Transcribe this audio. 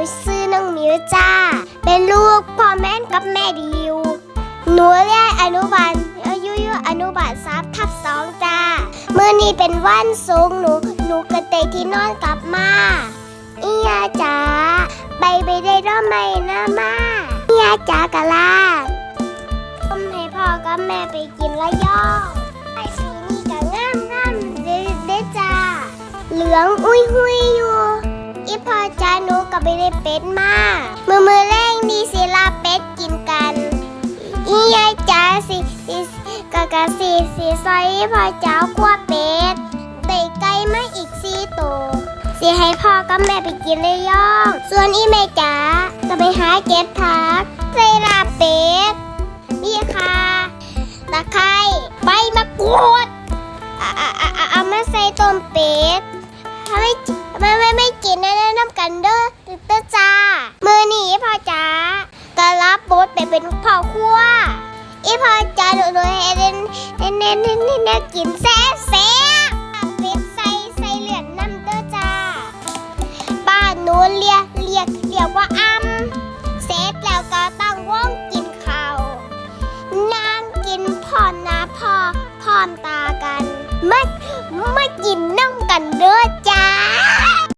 นูซื้อน้องมิวจ้า เป็นลูกพ่อแม่กับแม่ดิว หนูเรียนอนุบาลอายุยุอนุบาลสามทับสองจ้า เมื่อนี้เป็นวันสูงหนู หนูกระเตะที่นอนกลับมาเอียจ๋าไปไปได้ร่มไหมนะมาเอียจ๋ากะลาต้มให้พ่อกับแม่ไปกินละย่อไอ้ปีนี้กะงามงามเด้เด้จ้า เหลืองอุ้ยหุยอยู่ อีพ่อจ้าหนูก็ไปได้เป็ดมาก มือมือแรงดีสิลาเป็ดกินกันอียายจ๋าสิสิกะกะสิสิซอยอีพ่อจ้าคั่วเป็ดได้ไก่มาอีกสี่ตัวสิให้พ่อกับแม่ไปกินเลยย่อง ส่วนอีแม่จ๋าก็ไปหาเก็บผักใส่ลาเป็ดนี่ค่ะตะไคร้ใบมะกรูดเอามาใส่ต้มเป็ดถ้าไม่ไม่ไม่ไม่ กินแนะนำกันเด้อตึ๊ดเด้อจ้า มือหนีพ่อจ๋าก็รับบทไปเป็นพ่อครัว อีพ่อจ๋าหนูหนูให้เน้นเน้นเน้นเน้นเน้นเน้นกินแซ่บแซ่บเป็ดใส่ใส่เหลือนน้ำเด้อจ้าบ้านหนูเรียกเรียกเรียกว่าอ้ำเสร็จแล้วก็ตั้งว่องกินข้าวนางกินพร้อนาพ่อพร้อมตากันมา